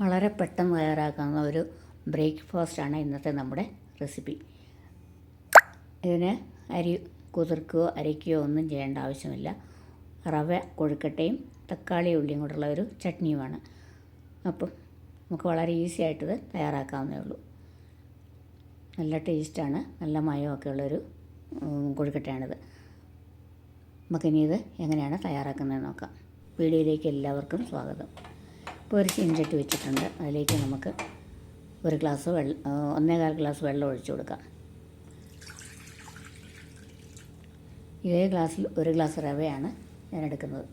വളരെ പെട്ടെന്ന് തയ്യാറാക്കാവുന്ന ഒരു ബ്രേക്ക്ഫാസ്റ്റാണ് ഇന്നത്തെ നമ്മുടെ റെസിപ്പി. ഇതിന് അരി കുതിർക്കുകയോ അരയ്ക്കുകയോ ഒന്നും ചെയ്യേണ്ട ആവശ്യമില്ല. റവ കൊഴുക്കട്ടയും തക്കാളി ഉള്ളിയും കൊണ്ടുള്ള ഒരു ചട്നിയുമാണ്. അപ്പം നമുക്ക് വളരെ ഈസി ആയിട്ടിത് തയ്യാറാക്കാവുന്നേ ഉള്ളൂ. നല്ല ടേസ്റ്റാണ്. നല്ല മയമൊക്കെ ഉള്ളൊരു കൊഴുക്കട്ടയാണിത്. നമുക്കിനി ഇത് എങ്ങനെയാണ് തയ്യാറാക്കുന്നത് നോക്കാം. വീഡിയോയിലേക്ക് എല്ലാവർക്കും സ്വാഗതം. ഒരു ചീൻചട്ടി വെച്ചിട്ടുണ്ട്. അതിലേക്ക് നമുക്ക് ഒരു ഗ്ലാസ് വെള്ളം ഒന്നേകാൽ ഗ്ലാസ് വെള്ളം ഒഴിച്ചു കൊടുക്കാം. ഇതേ ഗ്ലാസ്സിൽ ഒരു ഗ്ലാസ് റവയാണ് ഞാൻ എടുക്കുന്നത്.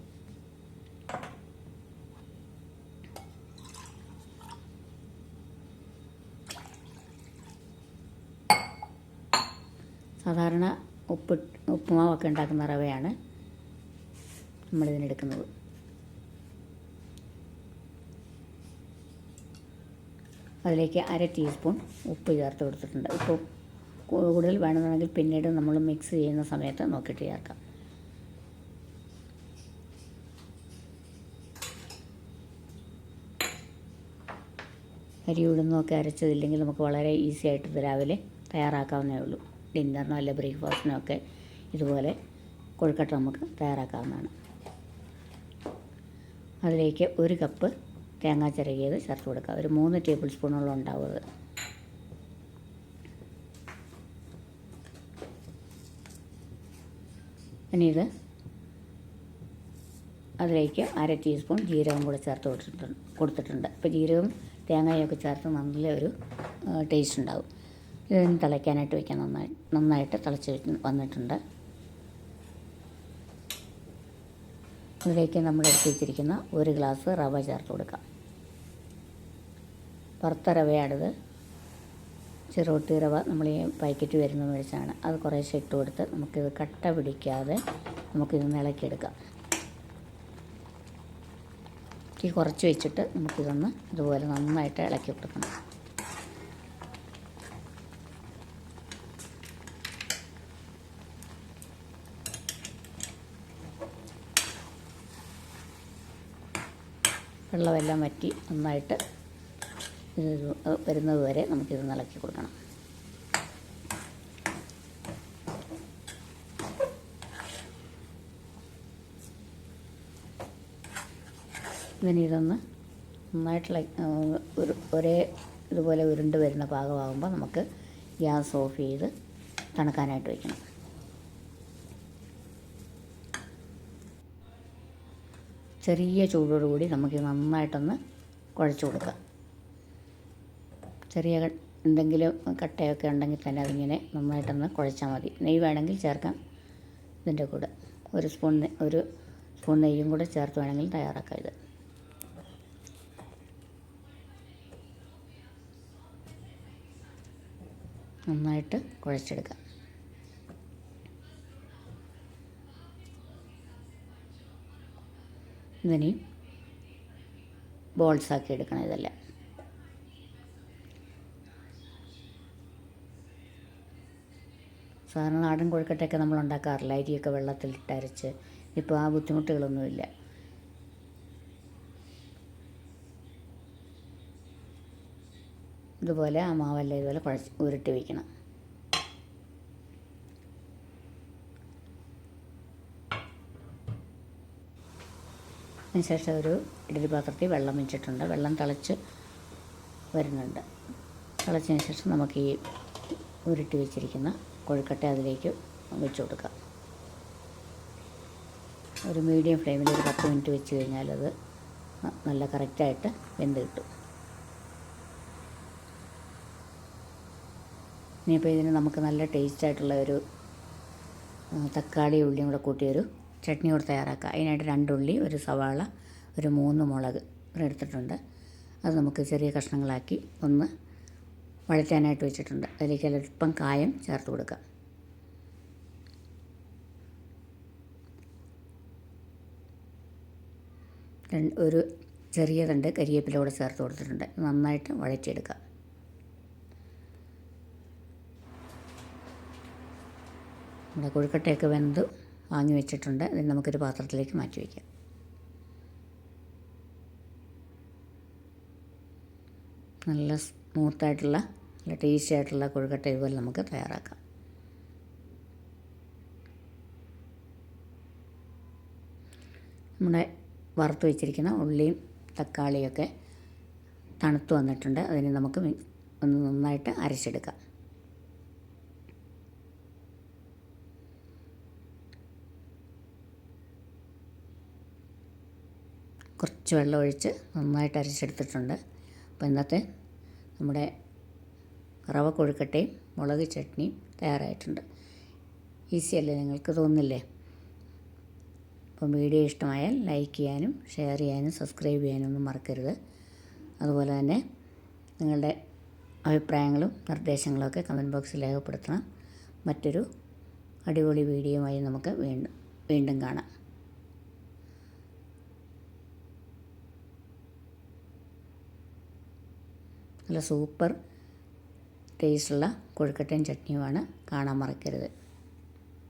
സാധാരണ ഉപ്പ് ഉപ്പുമാവൊക്കെ ഉണ്ടാക്കുന്ന റവയാണ് നമ്മളിതിനെടുക്കുന്നത്. അതിലേക്ക് അര ടീസ്പൂൺ ഉപ്പ് ചേർത്ത് കൊടുത്തിട്ടുണ്ട്. ഉപ്പ് കൂടുതൽ വേണമെന്നുണ്ടെങ്കിൽ പിന്നീട് നമ്മൾ മിക്സ് ചെയ്യുന്ന സമയത്ത് നോക്കിയിട്ട് ചേർക്കാം. അരി ഉഴുന്നൊക്കെ അരച്ചതില്ലെങ്കിൽ നമുക്ക് വളരെ ഈസി ആയിട്ട് ഇത് രാവിലെ തയ്യാറാക്കാവുന്നേ ഉള്ളൂ. ഡിന്നറിനോ അല്ലെ ബ്രേക്ക്ഫാസ്റ്റിനോ ഒക്കെ ഇതുപോലെ കൊഴുക്കട്ട നമുക്ക് തയ്യാറാക്കാവുന്നതാണ്. അതിലേക്ക് ഒരു കപ്പ് തേങ്ങാ ചിരകിയത് ചേർത്ത് കൊടുക്കുക. ഒരു മൂന്ന് ടേബിൾ സ്പൂണോളം ഉണ്ടാവുക ഇനി ഇത് അതിലേക്ക് അര ടീസ്പൂൺ ജീരകം കൂടെ ചേർത്ത് കൊടുത്തിട്ടുണ്ട് കൊടുത്തിട്ടുണ്ട്. അപ്പോൾ ജീരകം തേങ്ങയൊക്കെ ചേർത്ത് നല്ല ഒരു ടേസ്റ്റ് ഉണ്ടാവും. ഇതിന് തിളയ്ക്കാനായിട്ട് വയ്ക്കാൻ നന്നായി നന്നായിട്ട് തിളച്ച് വന്നിട്ടുണ്ട്. അതിലേക്ക് നമ്മൾ എടുത്ത് വെച്ചിരിക്കുന്ന ഒരു ഗ്ലാസ് റവ ചേർത്ത് കൊടുക്കാം. വറുത്ത റവയാണിത്. ചെറുകുട്ടി റവ നമ്മൾ ഈ പാക്കറ്റ് വരുന്ന മേടിച്ചാണ് അത് കുറേശ്ശെ ഇട്ട് കൊടുത്ത് നമുക്കിത് കട്ട പിടിക്കാതെ നമുക്കിത് ഇളക്കിയെടുക്കാം തീ കുറച്ച് വെച്ചിട്ട് നമുക്കിതൊന്ന് ഇതുപോലെ നന്നായിട്ട് ഇളക്കി കൊടുക്കണം. വെള്ളമെല്ലാം വറ്റി നന്നായിട്ട് വരുന്നത് വരെ നമുക്കിത് ഇളക്കി കൊടുക്കണം. ഇങ്ങനെ ഇതൊന്ന് നന്നായിട്ട് ഒരു ഒരേ ഇതുപോലെ ഉരുണ്ട് വരുന്ന പാകമാകുമ്പോൾ നമുക്ക് ഗ്യാസ് ഓഫ് ചെയ്ത് തണുക്കാനായിട്ട് വയ്ക്കണം ചെറിയ ചൂടോടുകൂടി നമുക്ക് നന്നായിട്ടൊന്ന് കുഴച്ച് കൊടുക്കാം. ചെറിയ എന്തെങ്കിലും കട്ടയൊക്കെ ഉണ്ടെങ്കിൽ തന്നെ അതിങ്ങനെ നന്നായിട്ടൊന്ന് കുഴച്ചാൽ മതി. നെയ്യ് വേണമെങ്കിൽ ചേർക്കാം ഇതിന്റെ കൂടെ. ഒരു സ്പൂൺ ഒരു സ്പൂൺ നെയ്യും കൂടെ ചേർത്ത് വേണമെങ്കിൽ തയ്യാറാക്കാം ഇത്. നന്നായിട്ട് കുഴച്ചെടുക്കാം. ഇതിനി ബോൾസാക്കി എടുക്കണം ഇതെല്ലാം. സാധാരണ നാടൻ കൊഴുക്കട്ടയൊക്കെ നമ്മൾ ഉണ്ടാക്കാറില്ല. അരിയൊക്കെ വെള്ളത്തിൽ ഇട്ടരച്ച്. ഇപ്പോൾ ആ ബുദ്ധിമുട്ടുകളൊന്നുമില്ല. ഇതുപോലെ ആ മാവെല്ലാം ഇതുപോലെ കുഴച്ച് ഉരുട്ടി വയ്ക്കണം അതിനുശേഷം ഒരു ഇഡലി പാത്രത്തിൽ വെള്ളം വെച്ചിട്ടുണ്ട്. വെള്ളം തിളച്ച് വരുന്നുണ്ട്. തിളച്ചതിന് ശേഷം നമുക്ക് ഈ ഉരുട്ടി വെച്ചിരിക്കുന്ന കൊഴുക്കട്ട അതിലേക്ക് വെച്ച് കൊടുക്കാം. ഒരു മീഡിയം ഫ്ലെയിമിൽ ഒരു പത്ത് മിനിറ്റ് വെച്ച് കഴിഞ്ഞാൽ അത് നല്ല കറക്റ്റായിട്ട് വെന്ത് കിട്ടും. ഇനിയിപ്പോൾ ഇതിന് നമുക്ക് നല്ല ടേസ്റ്റായിട്ടുള്ള ഒരു തക്കാളി ഉള്ളിയും കൂടെ കൂട്ടിയൊരു ചട്നി കൂടെ തയ്യാറാക്കുക. അതിനായിട്ട് രണ്ടുള്ളി ഒരു സവാള ഒരു മൂന്ന് മുളക് എടുത്തിട്ടുണ്ട്. അത് നമുക്ക് ചെറിയ കഷ്ണങ്ങളാക്കി ഒന്ന് വഴറ്റാനായിട്ട് വെച്ചിട്ടുണ്ട്. അതിലേക്ക് അല്പം കായം ചേർത്ത് കൊടുക്കാം ഒരു ചെറിയ തണ്ട് കരിയേപ്പില കൂടെ ചേർത്ത് കൊടുത്തിട്ടുണ്ട്. നന്നായിട്ട് വഴറ്റിയെടുക്കുക. നമ്മുടെ കൊഴുക്കട്ടയൊക്കെ വെന്ത് വാങ്ങി വെച്ചിട്ടുണ്ട്. അതിന് നമുക്കൊരു പാത്രത്തിലേക്ക് മാറ്റി വയ്ക്കാം നല്ല സ്മൂത്തായിട്ടുള്ള നല്ല ടേസ്റ്റി ആയിട്ടുള്ള കൊഴുക്കട്ട ഇതുപോലെ നമുക്ക് തയ്യാറാക്കാം. നമ്മുടെ വറുത്ത് വെച്ചിരിക്കുന്ന ഉള്ളിയും തക്കാളിയൊക്കെ തണുത്ത് വന്നിട്ടുണ്ട്. അതിന് നമുക്ക് ഒന്ന് നന്നായിട്ട് അരച്ചെടുക്കാം. കുറച്ച് വെള്ളം ഒഴിച്ച് നന്നായിട്ട് അരച്ചെടുത്തിട്ടുണ്ട്. അപ്പോൾ ഇന്നത്തെ നമ്മുടെ റവ കൊഴുക്കട്ടയും മുളക് ചട്നിയും തയ്യാറായിട്ടുണ്ട്. ഈസി അല്ലേ നിങ്ങൾക്ക് തോന്നില്ലേ അപ്പം വീഡിയോ ഇഷ്ടമായാൽ ലൈക്ക് ചെയ്യാനും ഷെയർ ചെയ്യാനും സബ്സ്ക്രൈബ് ചെയ്യാനും ഒന്നും മറക്കരുത്. അതുപോലെ തന്നെ നിങ്ങളുടെ അഭിപ്രായങ്ങളും നിർദ്ദേശങ്ങളൊക്കെ കമന്റ് ബോക്സിൽ രേഖപ്പെടുത്തണം. മറ്റൊരു അടിപൊളി ആയി നമുക്ക് വീണ്ടും വീണ്ടും കാണാം. നല്ല സൂപ്പർ ടേസ്റ്റുള്ള കൊഴുക്കട്ടയും ചട്നിയുമാണ് കാണാൻ മറക്കരുത്.